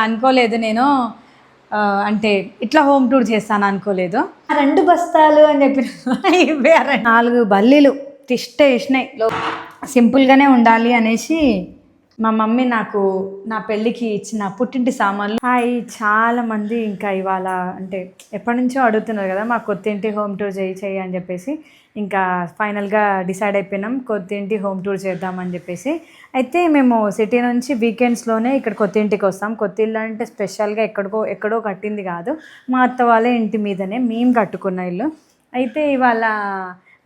అనుకోలేదు నేను. అంటే ఇట్లా హోమ్ టూర్ చేస్తాను అనుకోలేదు. రెండు బస్తాలు అని చెప్పిన రెండు- నాలుగు బల్లీలు తిష్ట వేసినాయి సింపుల్గానే ఉండాలి అనేసి మా మమ్మీ నాకు నా పెళ్ళికి ఇచ్చిన పుట్టింటి సామాన్లు. హాయ్ చాలా మంది ఇంకా ఇవాళ అంటే ఎప్పటి నుంచో అడుగుతున్నారు కదా మా కొత్తింటి హోమ్ టూర్ చేయి చేయి అని చెప్పేసి. ఇంకా ఫైనల్గా డిసైడ్ అయిపోయినాం కొత్తింటి హోమ్ టూర్ చేద్దామని చెప్పేసి. అయితే మేము సిటీ నుంచి వీకెండ్స్లోనే ఇక్కడ కొత్త ఇంటికి వస్తాం. కొత్త ఇల్లు అంటే స్పెషల్గా ఎక్కడికో ఎక్కడో కట్టింది కాదు. మా అత్త వాళ్ళ ఇంటి మీదనే మేము కట్టుకున్న ఇల్లు. అయితే ఇవాళ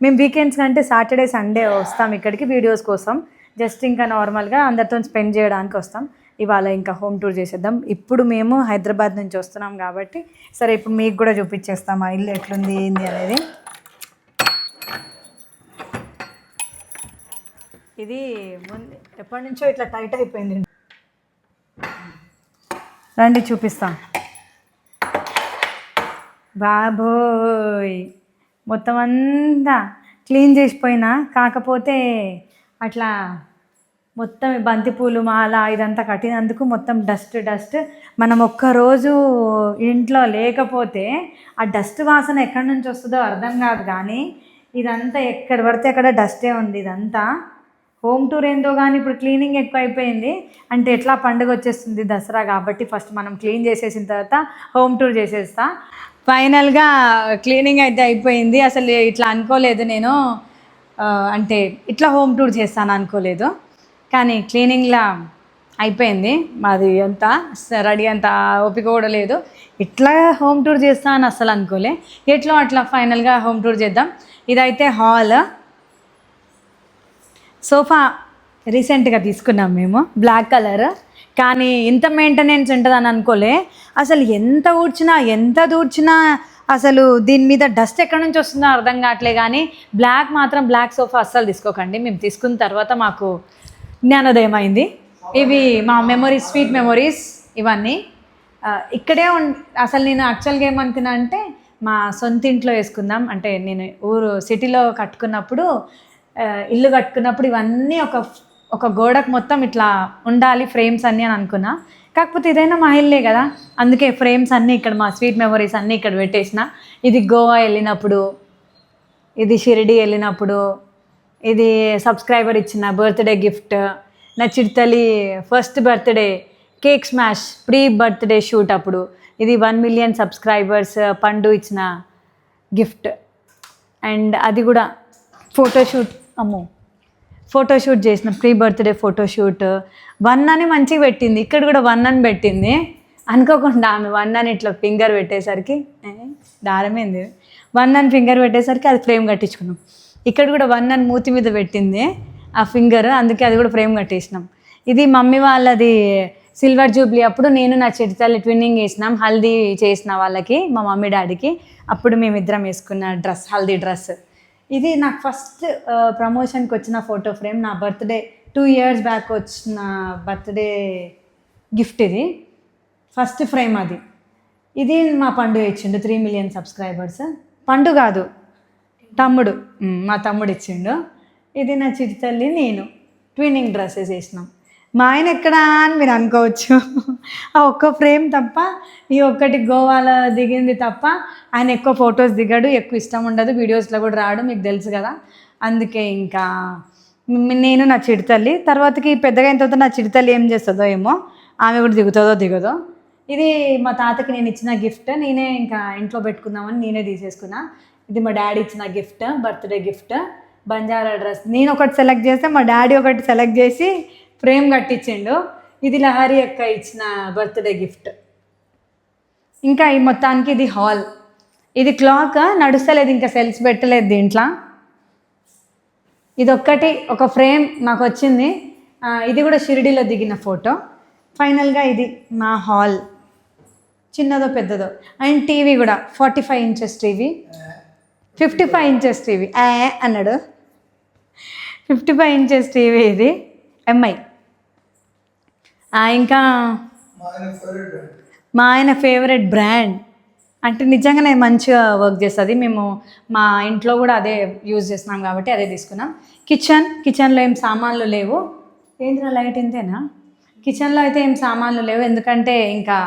మేము వీకెండ్స్ కంటే సాటర్డే సండే వస్తాం ఇక్కడికి వీడియోస్ కోసం. జస్ట్ ఇంకా నార్మల్గా అందరితో స్పెండ్ చేయడానికి వస్తాం. ఇవాళ ఇంకా హోమ్ టూర్ చేసేద్దాం. ఇప్పుడు మేము హైదరాబాద్ నుంచి వస్తున్నాం కాబట్టి సరే ఇప్పుడు మీకు కూడా చూపించేస్తాం ఆ ఇల్లు ఎట్లుంది ఏంది అనేది. ఇది ముందు ఎప్పటి నుంచో ఇట్లా టైట్ అయిపోయింది. రండి చూపిస్తాం. బాబోయ్! మొత్తం అంతా క్లీన్ చేసిపోయినా కాకపోతే అట్లా మొత్తం బంతిపూలు మాల ఇదంతా కట్టినందుకు మొత్తం డస్ట్ డస్ట్. మనం ఒక్కరోజు ఇంట్లో లేకపోతే ఆ డస్ట్ వాసన ఎక్కడి నుంచి వస్తుందో అర్థం కాదు కానీ ఇదంతా ఎక్కడ పడితే అక్కడ డస్టే ఉంది ఇదంతా. హోమ్ టూర్ ఏందో కానీ ఇప్పుడు క్లీనింగ్ ఎక్కువ అయిపోయింది అంటే ఎట్లా పండుగ వచ్చేస్తుంది దసరా కాబట్టి ఫస్ట్ మనం క్లీన్ చేసేసిన తర్వాత హోమ్ టూర్ చేసేస్తా. ఫైనల్గా క్లీనింగ్ అయితే అయిపోయింది. అసలు ఇట్లా అనుకోలేదు నేను. అంటే ఇట్లా హోమ్ టూర్ చేస్తాను అనుకోలేదు. కానీ క్లీనింగ్లా అయిపోయింది. మాది అంతా రెడీ అంత ఓపిక కూడా లేదు. ఇట్లా హోమ్ టూర్ చేస్తా అని అసలు అనుకోలే. ఎట్లా అట్లా ఫైనల్గా హోమ్ టూర్ చేద్దాం. ఇదైతే హాల్. సోఫా రీసెంట్గా తీసుకున్నాం మేము. Black colour. కానీ ఇంత మెయింటెనెన్స్ ఉంటుందని అనుకోలే. అసలు ఎంత ఊడ్చినా ఎంత దూడ్చినా అసలు దీని మీద డస్ట్ ఎక్కడి నుంచి వస్తుందో అర్థం కావట్లే కానీ బ్లాక్ మాత్రం బ్లాక్ సోఫా అస్సలు తీసుకోకండి. మేము తీసుకున్న తర్వాత మాకు జ్ఞానోదయం అయింది ఇవి మా మెమొరీస్ స్వీట్ మెమొరీస్ ఇవన్నీ. ఇక్కడే ఉన్ అసలు నేను యాక్చువల్గా ఏమనుకున్నా అంటే మా సొంత ఇంట్లో వేసుకుందాం. అంటే నేను ఊరు సిటీలో కట్టుకున్నప్పుడు ఇల్లు కట్టుకున్నప్పుడు ఇవన్నీ ఒక ఒక గోడకు మొత్తం ఇట్లా ఉండాలి ఫ్రేమ్స్ అన్నీ అని అనుకున్నా. కాకపోతే ఇదైనా మా ఇల్లే కదా. అందుకే ఫ్రేమ్స్ అన్నీ ఇక్కడ మా స్వీట్ మెమొరీస్ అన్నీ ఇక్కడ పెట్టేసిన. ఇది గోవా వెళ్ళినప్పుడు ఇది షిరిడి వెళ్ళినప్పుడు ఇది సబ్స్క్రైబర్ ఇచ్చిన బర్త్డే గిఫ్ట్ నా చిడతలి first birthday cake smash pre birthday shoot అప్పుడు. ఇది వన్ మిలియన్ సబ్స్క్రైబర్స్ పండు ఇచ్చిన గిఫ్ట్. అండ్ అది కూడా ఫోటోషూట్ అమ్మో ఫోటోషూట్ చేసిన ప్రీ బర్త్డే ఫోటోషూట్. వన్ అని మంచిగా పెట్టింది ఇక్కడ కూడా వన్ అని పెట్టింది. అనుకోకుండా ఆమె వన్ అని ఇట్లా ఫింగర్ పెట్టేసరికి దారమైంది? వన్ అని ఫింగర్ పెట్టేసరికి అది ఫ్రేమ్ కట్టించుకున్నాం. ఇక్కడ కూడా వన్ అని మూతి మీద పెట్టింది ఆ ఫింగర్ అందుకే అది కూడా ఫ్రేమ్ కట్టేసినాం. ఇది మమ్మీ వాళ్ళది సిల్వర్ జూబ్లీ. అప్పుడు నేను నా చిటితల్లి ట్విన్నింగ్ వేసినాం హల్దీ చేసిన వాళ్ళకి మా మమ్మీ డాడీకి. అప్పుడు మేమిద్దరం వేసుకున్న డ్రెస్ హల్దీ డ్రెస్. ఇది నాకు ఫస్ట్ ప్రమోషన్కి వచ్చిన ఫోటో ఫ్రేమ్. నా బర్త్డే టూ ఇయర్స్ బ్యాక్ వచ్చిన బర్త్డే గిఫ్ట్ ఇది. ఫస్ట్ ఫ్రేమ్ అది. ఇది మా పండు ఇచ్చిండు త్రీ మిలియన్ సబ్స్క్రైబర్స్. పండు కాదు తమ్ముడు మా తమ్ముడు ఇచ్చిండు. ఇది నా చిటి తల్లి నేను. ట్విన్నింగ్ డ్రెస్సెస్ వేసినాం. మా ఆయన ఎక్కడా అని మీరు అనుకోవచ్చు. ఆ ఒక్క ఫ్రేమ్ తప్ప ఈ ఒక్కటి గోవాలో దిగింది తప్ప ఆయన ఎక్కువ ఫొటోస్ దిగడు ఎక్కువ ఇష్టం ఉండదు వీడియోస్లో కూడా రాడు మీకు తెలుసు కదా. అందుకే ఇంకా నేను నా చిడితల్లి తర్వాతకి పెద్దగా అయిన తర్వాత నా చిడితల్లి ఏం చేస్తుందో ఏమో ఆమె కూడా దిగుతుందో దిగదో. ఇది మా తాతకి నేను ఇచ్చిన గిఫ్ట్ నేనే ఇంకా ఇంట్లో పెట్టుకుందామని నేనే తీసేసుకున్నా. ఇది మా డాడీ ఇచ్చిన gift birthday gift Banjara dress. నేను ఒకటి సెలెక్ట్ చేస్తే మా డాడీ ఒకటి సెలెక్ట్ చేసి ఫ్రేమ్ కట్టించిండు. ఇది లహరి అక్క ఇచ్చిన బర్త్డే గిఫ్ట్. ఇంకా ఈ మొత్తానికి ఇది హాల్. ఇది క్లాక్ నడుస్తలేదు ఇంకా సెల్స్ పెట్టలేదు దీంట్లో. ఇది ఒక్కటి ఒక ఫ్రేమ్ నాకు వచ్చింది ఇది కూడా షిరిడీలో దిగిన ఫోటో. ఫైనల్గా ఇది మా హాల్. చిన్నదో పెద్దదో. అండ్ టీవీ కూడా forty five inches TV fifty five inches TV. ఏ అన్నాడు. ఫిఫ్టీ ఫైవ్ ఇంచెస్ టీవీ ఇది. ఎంఐ ఇంకా మా ఆయన ఫేవరెట్ బ్రాండ్. అంటే నిజంగానే మంచిగా వర్క్ చేస్తుంది. మేము మా ఇంట్లో కూడా అదే యూజ్ చేస్తున్నాం కాబట్టి అదే తీసుకున్నాం. కిచెన్ కిచెన్లో ఏం సామాన్లు లేవు. ఏంటి లైట్ ఇంతేనా? కిచెన్లో అయితే ఏం సామాన్లు లేవు. ఎందుకంటే ఇంకా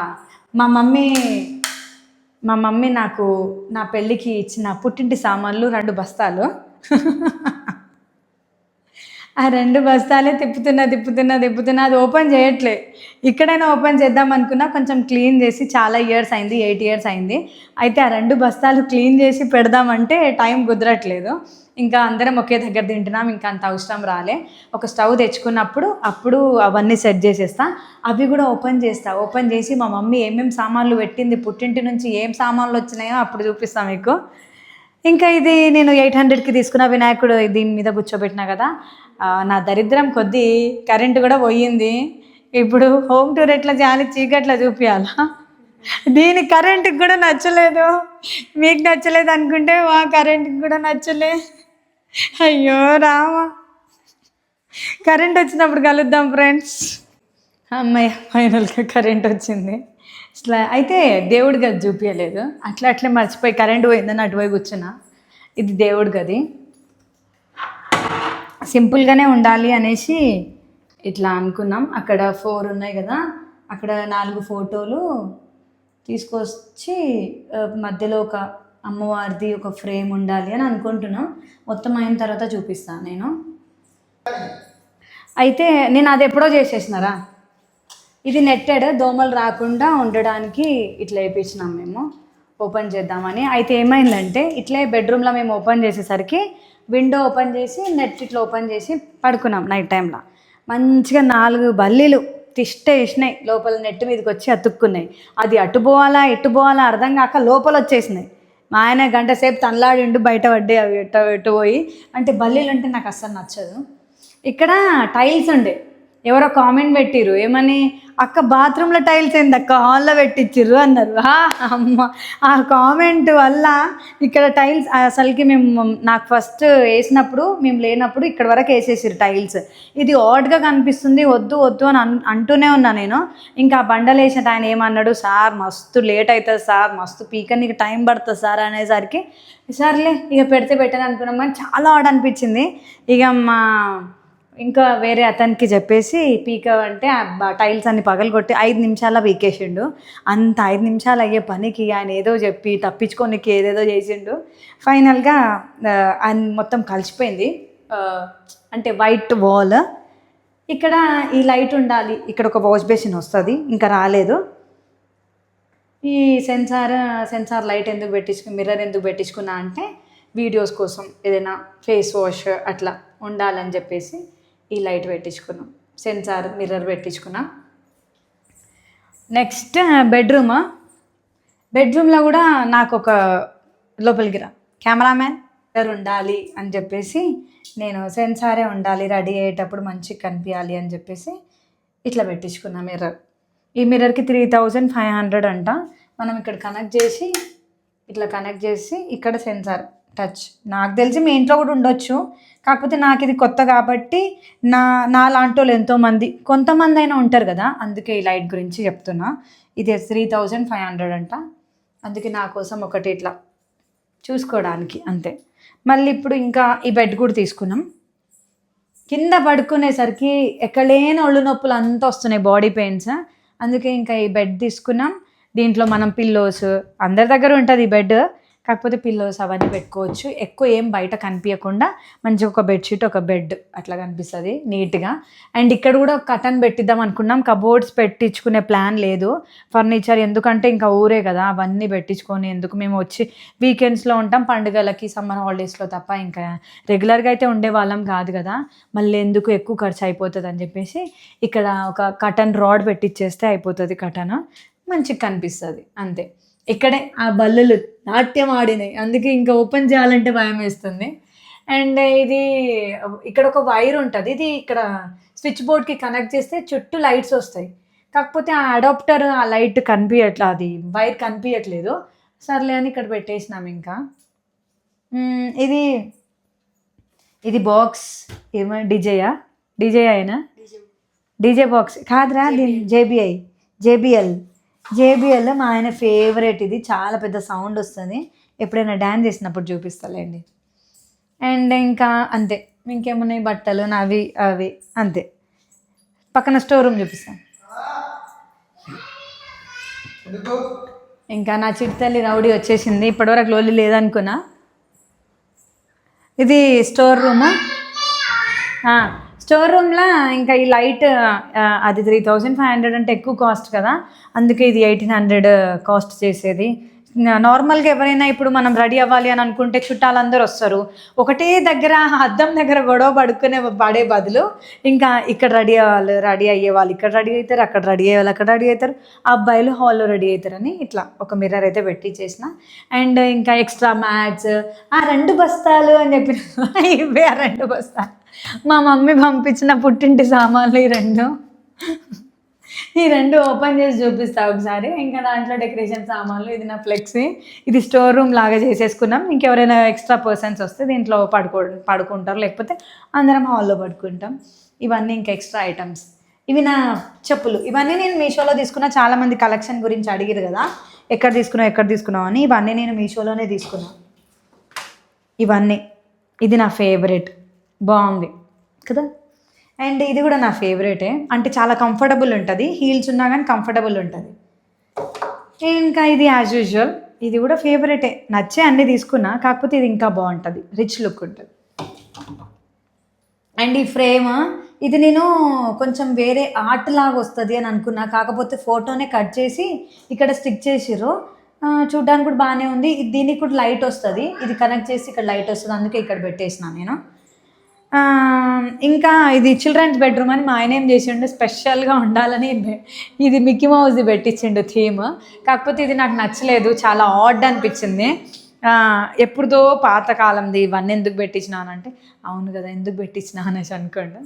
మా మమ్మీ మా మమ్మీ నాకు నా పెళ్ళికి ఇచ్చిన పుట్టింటి సామాన్లు రెండు బస్తాలు. ఆ రెండు బస్తాలే తిప్పుతున్నా తిప్పుతున్నా తిప్పుతున్నా అది ఓపెన్ చేయట్లే. ఇక్కడైనా ఓపెన్ చేద్దాం అనుకున్నా కొంచెం క్లీన్ చేసి చాలా ఇయర్స్ అయింది ఎయిట్ ఇయర్స్ అయింది. అయితే ఆ రెండు బస్తాలు క్లీన్ చేసి పెడదామంటే టైం కుదరట్లేదు. ఇంకా అందరం ఒకే దగ్గర తింటున్నాం ఇంకా అంత అవసరం రాలే. ఒక స్టవ్ తెచ్చుకున్నప్పుడు అప్పుడు అవన్నీ సెట్ చేసేస్తా. అవి కూడా ఓపెన్ చేస్తా. ఓపెన్ చేసి మా మమ్మీ ఏమేమి సామాన్లు పెట్టింది పుట్టింటి నుంచి ఏం సామాన్లు వచ్చినాయో అప్పుడు చూపిస్తాం మీకు. ఇంకా ఇది నేను ఎయిట్ హండ్రెడ్కి తీసుకున్న వినాయకుడు దీని మీద కూర్చోబెట్టినా కదా. నా దరిద్రం కొద్దీ కరెంటు కూడా పోయింది. ఇప్పుడు హోమ్ టూర్ ఎట్లా చేయాలి? చీకట్లా చూపించాలా దీని కరెంటుకి కూడా నచ్చలేదు. మీకు నచ్చలేదు అనుకుంటే మా కరెంటుకి కూడా నచ్చలే. అయ్యో రామా. కరెంట్ వచ్చినప్పుడు కలుద్దాం ఫ్రెండ్స్. అమ్మాయి ఫైనల్గా కరెంట్ వచ్చింది. ఇట్లా అయితే దేవుడి గది చూపించలేదు అట్లా అట్లే మర్చిపోయి కరెంట్ పోయిందని అటు పోయి కూర్చున్నా. ఇది దేవుడి గది. సింపుల్గానే ఉండాలి అనేసి ఇట్లా అనుకున్నాం. అక్కడ ఫోర్ ఉన్నాయి కదా అక్కడ నాలుగు ఫోటోలు తీసుకొచ్చి మధ్యలో ఒక అమ్మవారిది ఒక ఫ్రేమ్ ఉండాలి అని అనుకుంటున్నాం. మొత్తం అయిన తర్వాత చూపిస్తాను నేను. అయితే నేను అది ఎప్పుడో చేసేసినారా? ఇది నెట్టెడ్ దోమలు రాకుండా ఉండడానికి ఇట్లా వేయించినాం మేము. ఓపెన్ చేద్దామని. అయితే ఏమైందంటే ఇట్లే బెడ్రూమ్లో మేము ఓపెన్ చేసేసరికి విండో ఓపెన్ చేసి నెట్ ఇట్లా ఓపెన్ చేసి పడుకున్నాం నైట్ టైంలో మంచిగా నాలుగు బల్లీలు తిష్ట వేసినాయి. లోపల నెట్ మీదకి వచ్చి అతుక్కున్నాయి. అది అటు పోవాలా ఇటు పోవాలా అర్థం కాక లోపల వచ్చేసినాయి. మా ఆయన గంట సేపు తనలాడిండు బయట పడ్డాయి అవి ఎటు ఎటు పోయి అంటే బల్లీలు అంటే నాకు అస్సలు నచ్చదు. ఇక్కడ టైల్స్ ఉండే. ఎవరో కామెంట్ పెట్టిర్రు ఏమని అక్క బాత్రూంలో టైల్స్ ఏంది అక్క? హాల్లో పెట్టించిర్రు అన్నారు. అమ్మ. ఆ కామెంట్ వల్ల ఇక్కడ టైల్స్ అసలుకి మేము నాకు ఫస్ట్ వేసినప్పుడు మేము లేనప్పుడు ఇక్కడ వరకు వేసేసారు టైల్స్. ఇది ఆడ్గా కనిపిస్తుంది వద్దు వద్దు అని అన్- అంటూనే ఉన్నా నేను. ఇంకా ఆ బండలు వేసిన ఆయన ఏమన్నాడు సార్ మస్తు లేట్ అవుతుంది సార్ మస్తు పీక నీకు టైం పడుతుంది సార్ అనేసరికి సర్లే ఇక పెడితే పెట్టాను అనుకున్నాం. కానీ చాలా ఆడ్ అనిపించింది. ఇక మా ఇంకా వేరే అతనికి చెప్పేసి పీక అంటే టైల్స్ అన్ని పగలగొట్టి ఐదు నిమిషాల పీకేసిండు. అంత ఐదు నిమిషాలు అయ్యే పనికి ఆయన ఏదో చెప్పి తప్పించుకోనికి ఏదేదో చేసిండు. ఫైనల్గా ఆయన మొత్తం కలిసిపోయింది. అంటే వైట్ వాల్. ఇక్కడ ఈ లైట్ ఉండాలి. ఇక్కడ ఒక వాష్ బేసిన్ వస్తుంది. ఇంకా రాలేదు. ఈ సెన్సార్ సెన్సార్ లైట్ ఎందుకు పెట్టించుకు మిర్రర్ ఎందుకు పెట్టించుకున్నా అంటే వీడియోస్ కోసం ఏదైనా ఫేస్ వాష్ అట్లా ఉండాలని చెప్పేసి ఈ లైట్ పెట్టించుకున్నాం. Sensor mirror పెట్టించుకున్నా. Next bedroom. బెడ్రూమ్లో కూడా నాకు ఒక లోపలికి రా. కెమెరామ్యాన్ ఉండాలి అని చెప్పేసి నేను సెన్సారే ఉండాలి రెడీ అయ్యేటప్పుడు మంచిగా కనిపించాలి అని చెప్పేసి ఇట్లా పెట్టించుకున్నా మిర్రర్. ఈ మిర్రర్కి త్రీ థౌజండ్ ఫైవ్ హండ్రెడ్ అంట. మనం ఇక్కడ కనెక్ట్ చేసి ఇట్లా కనెక్ట్ చేసి ఇక్కడ సెన్సార్. టచ్. నాకు తెలిసి మీ ఇంట్లో కూడా ఉండొచ్చు. కాకపోతే నాకు ఇది కొత్త కాబట్టి నా నా లాంటి వాళ్ళు ఎంతోమంది కొంతమంది అయినా ఉంటారు కదా. అందుకే ఈ లైట్ గురించి చెప్తున్నా. ఇది త్రీ థౌజండ్ ఫైవ్ హండ్రెడ్ అంట. అందుకే నా కోసం ఒకటి ఇట్లా చూసుకోవడానికి అంతే. మళ్ళీ ఇప్పుడు ఇంకా ఈ బెడ్ కూడా తీసుకున్నాం. కింద పడుకునేసరికి ఎక్కడలేని ఒళ్ళు నొప్పులు అంతా వస్తున్నాయి బాడీ పెయిన్స్. అందుకే ఇంకా ఈ బెడ్ తీసుకున్నాం. దీంట్లో మనం పిల్లోస్ అందరి దగ్గర ఉంటుంది ఈ బెడ్. కాకపోతే పిల్లోస్ అవన్నీ పెట్టుకోవచ్చు. ఎక్కువ ఏం బయట కనిపించకుండా మంచిగా ఒక బెడ్షీట్ ఒక బెడ్ అట్లా కనిపిస్తుంది నీట్గా. అండ్ ఇక్కడ కూడా కటన్ పెట్టిద్దాం అనుకున్నాం. కబోర్డ్స్ పెట్టించుకునే ప్లాన్ లేదు. ఫర్నిచర్ ఎందుకంటే ఇంకా ఊరే కదా అవన్నీ పెట్టించుకొని ఎందుకు మేము వచ్చి వీకెండ్స్లో ఉంటాం. పండుగలకి సమ్మర్ హాలిడేస్లో తప్ప ఇంకా రెగ్యులర్గా అయితే ఉండే వాళ్ళం కాదు కదా. మళ్ళీ ఎందుకు ఎక్కువ ఖర్చు అయిపోతుంది అని చెప్పేసి ఇక్కడ ఒక కటన్ రాడ్ పెట్టిచ్చేస్తే అయిపోతుంది కటన్ మంచిగా కనిపిస్తుంది. అంతే. ఇక్కడే ఆ బల్లులు నాట్యం ఆడినాయి. అందుకే ఇంకా ఓపెన్ చేయాలంటే భయం వేస్తుంది. అండ్ ఇది ఇక్కడ ఒక వైర్ ఉంటుంది. ఇది ఇక్కడ స్విచ్ బోర్డ్కి కనెక్ట్ చేస్తే చుట్టూ లైట్స్ వస్తాయి. కాకపోతే ఆ అడాప్టర్ ఆ లైట్ కనిపించట్లేదు అది వైర్ కనిపించట్లేదు సర్లే అని ఇక్కడ పెట్టేసినాం ఇంకా. ఇది ఇది బాక్స్ ఏమో? డిజేయా? డిజే అయినా డీజే. బాక్స్. కాదురా దీని జేబిఐ. జేబిఎల్. జేబిఎల్ మా ఆయన ఫేవరెట్ ఇది. చాలా పెద్ద సౌండ్ వస్తుంది. ఎప్పుడైనా డ్యాన్స్ చేసినప్పుడు చూపిస్తాలేండి. అండ్ ఇంకా అంతే. ఇంకేమున్నాయి? బట్టలు నావి అవి అంతే. పక్కన స్టోర్ రూమ్ చూపిస్తాను ఇంకా నా చిట్టల్లి రౌడీ వచ్చేసింది. ఇప్పటివరకు లోలి లేదనుకున్నా. ఇది స్టోర్ రూమా స్టోర్ రూమ్లో ఇంకా ఈ లైట్ అది త్రీ థౌజండ్ ఫైవ్ హండ్రెడ్ అంటే ఎక్కువ కాస్ట్ కదా. అందుకే ఇది ఎయిటీన్ హండ్రెడ్ కాస్ట్ చేసేది. నార్మల్గా ఎవరైనా ఇప్పుడు మనం రెడీ అవ్వాలి అని అనుకుంటే చుట్టాలందరూ వస్తారు. ఒకటే దగ్గర అద్దం దగ్గర గొడవ పడుకునే పడే బదులు ఇంకా ఇక్కడ రెడీ అవ్వాలి రెడీ అయ్యే వాళ్ళు ఇక్కడ రెడీ అవుతారు అక్కడ రెడీ అయ్యే వాళ్ళు అక్కడ రెడీ అవుతారు. అబ్బాయిలు హాల్లో రెడీ అవుతారని ఇట్లా ఒక మిర్రర్ అయితే పెట్టి చేసిన. అండ్ ఇంకా ఎక్స్ట్రా మ్యాట్స్ ఆ రెండు బస్తాలు అని చెప్పిన ఇవే ఆ రెండు బస్తాలు. మా మమ్మీ పంపించిన పుట్టింటి సామాన్లు ఈ రెండు. ఈ రెండు ఓపెన్ చేసి చూపిస్తా ఒకసారి. ఇంకా దాంట్లో డెకరేషన్ సామాన్లు ఇది నా ఫ్లెక్సీ. ఇది స్టోర్ రూమ్ లాగా చేసేసుకున్నాం. ఇంకెవరైనా ఎక్స్ట్రా పర్సన్స్ వస్తే దీంట్లో పడుకో పడుకుంటారు. లేకపోతే అందరం హాల్లో పడుకుంటాం. ఇవన్నీ ఇంకా ఎక్స్ట్రా ఐటమ్స్. ఇవి నా చెప్పులు. ఇవన్నీ నేను మీషోలో తీసుకున్న. చాలా మంది కలెక్షన్ గురించి అడిగిరు కదా. ఎక్కడ తీసుకున్నావు ఎక్కడ తీసుకున్నావు అని. ఇవన్నీ నేను మీషోలోనే తీసుకున్నా. ఇవన్నీ. ఇది నా ఫేవరెట్. బాగుంది. కదా? అండ్ ఇది కూడా నా ఫేవరెటే. అంటే చాలా కంఫర్టబుల్ ఉంటుంది. హీల్స్ ఉన్నా కానీ కంఫర్టబుల్ ఉంటుంది. ఇంకా ఇది యాజ్ యూజువల్ ఇది కూడా ఫేవరెటే. నచ్చే అన్ని తీసుకున్నా కాకపోతే ఇది ఇంకా బాగుంటుంది. రిచ్ లుక్ ఉంటుంది. అండ్ ఈ ఫ్రేమ్ ఇది నేను కొంచెం వేరే ఆర్ట్ లాగా వస్తుంది అని అనుకున్నా. కాకపోతే ఫోటోనే కట్ చేసి ఇక్కడ స్టిక్ చేసిర్రు. చూడ్డానికి కూడా బాగానే ఉంది. దీనికి కూడా లైట్ వస్తుంది. ఇది కనెక్ట్ చేసి ఇక్కడ లైట్ వస్తుంది. అందుకే ఇక్కడ పెట్టేసిన నేను. ఇంకా ఇది చిల్డ్రన్స్ బెడ్రూమ్ అని మా ఆయన ఏం చేసిండు స్పెషల్గా ఉండాలని ఇది మిక్కీ మౌస్ది పెట్టించిండు థీమ్. కాకపోతే ఇది నాకు నచ్చలేదు చాలా ఆడ్ అనిపించింది. ఎప్పుడుదో పాతకాలంది ఇవన్నీ ఎందుకు పెట్టించినానంటే అవును కదా ఎందుకు పెట్టించినా అనేసి అనుకోండి.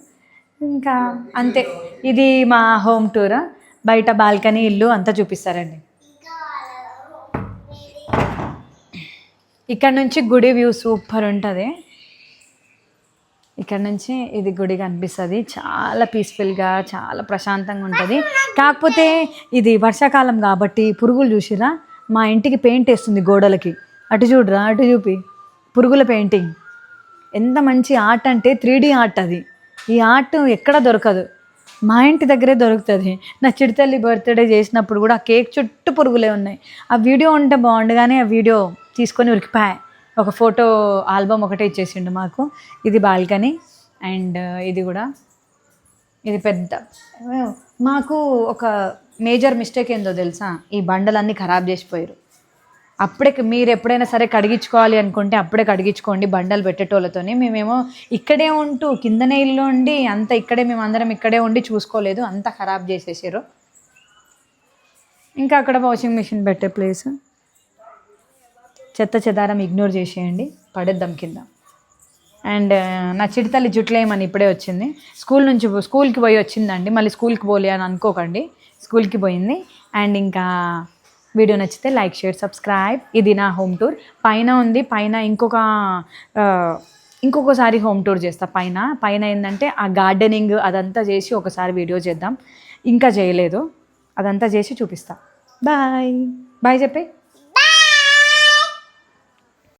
ఇంకా అంతే ఇది మా హోమ్ టూర్. బయట బాల్కనీ ఇల్లు అంతా చూపిస్తారండి. ఇక్కడ నుంచి గుడి వ్యూ సూపర్ ఉంటుంది. ఇక్కడ నుంచి ఇది గుడి కనిపిస్తుంది. చాలా పీస్ఫుల్గా చాలా ప్రశాంతంగా ఉంటుంది. కాకపోతే ఇది వర్షాకాలం కాబట్టి పురుగులు చూసిరా మా ఇంటికి పెయింట్ వేస్తుంది గోడలకి. అటు చూడరా అటు చూపి. పురుగుల పెయింటింగ్. ఎంత మంచి ఆర్ట్ అంటే త్రీ ఆర్ట్ అది. ఈ ఆర్ట్ ఎక్కడ దొరకదు. మా ఇంటి దగ్గరే దొరుకుతుంది. నా చిడితల్లి బర్త్డే చేసినప్పుడు కూడా ఆ కేక్ చుట్టూ పురుగులే ఉన్నాయి. ఆ వీడియో ఉంటే బాగుండు కానీ ఆ వీడియో తీసుకొని ఉరికిపోయాయి ఒక ఫోటో ఆల్బమ్ ఒకటే ఇచ్చేసిండు మాకు. ఇది బాల్కనీ అండ్ ఇది కూడా. ఇది పెద్ద. మాకు ఒక మేజర్ మిస్టేక్ ఏందో తెలుసా? ఈ బండలన్నీ ఖరాబ్ చేసిపోయారు అప్పుడే మీరు ఎప్పుడైనా సరే కడిగించుకోవాలి అనుకుంటే అప్పుడే కడిగించుకోండి బండలు పెట్టేటోళ్ళతోనే. మేమేమో ఇక్కడే ఉంటూ కిందనే ఇల్లు ఉండి అంత ఇక్కడే మేము అందరం ఇక్కడే ఉండి చూసుకోలేదు. అంత ఖరాబ్ చేసేసారు ఇంకా అక్కడ వాషింగ్ మిషన్ పెట్టే ప్లేస్. చెత్త చెదారం ఇగ్నోర్ చేసేయండి పడేద్దాం కింద. అండ్ నా చిడితల్లి జుట్లేమని ఇప్పుడే వచ్చింది. స్కూల్ నుంచి పో- స్కూల్కి పోయి వచ్చిందండి. మళ్ళీ స్కూల్కి పోలే అని అనుకోకండి. స్కూల్కి పోయింది. అండ్ ఇంకా వీడియో నచ్చితే లైక్ షేర్ సబ్స్క్రైబ్. ఇది నా హోమ్ టూర్. పైన ఉంది. పైన ఇంకొక ఇంకొకసారి హోమ్ టూర్ చేస్తా. పైన పైన ఏంటంటే ఆ గార్డెనింగ్ అదంతా చేసి ఒకసారి వీడియో చేద్దాం. ఇంకా చేయలేదు. అదంతా చేసి చూపిస్తా. బాయ్. బాయ్ చెప్పే.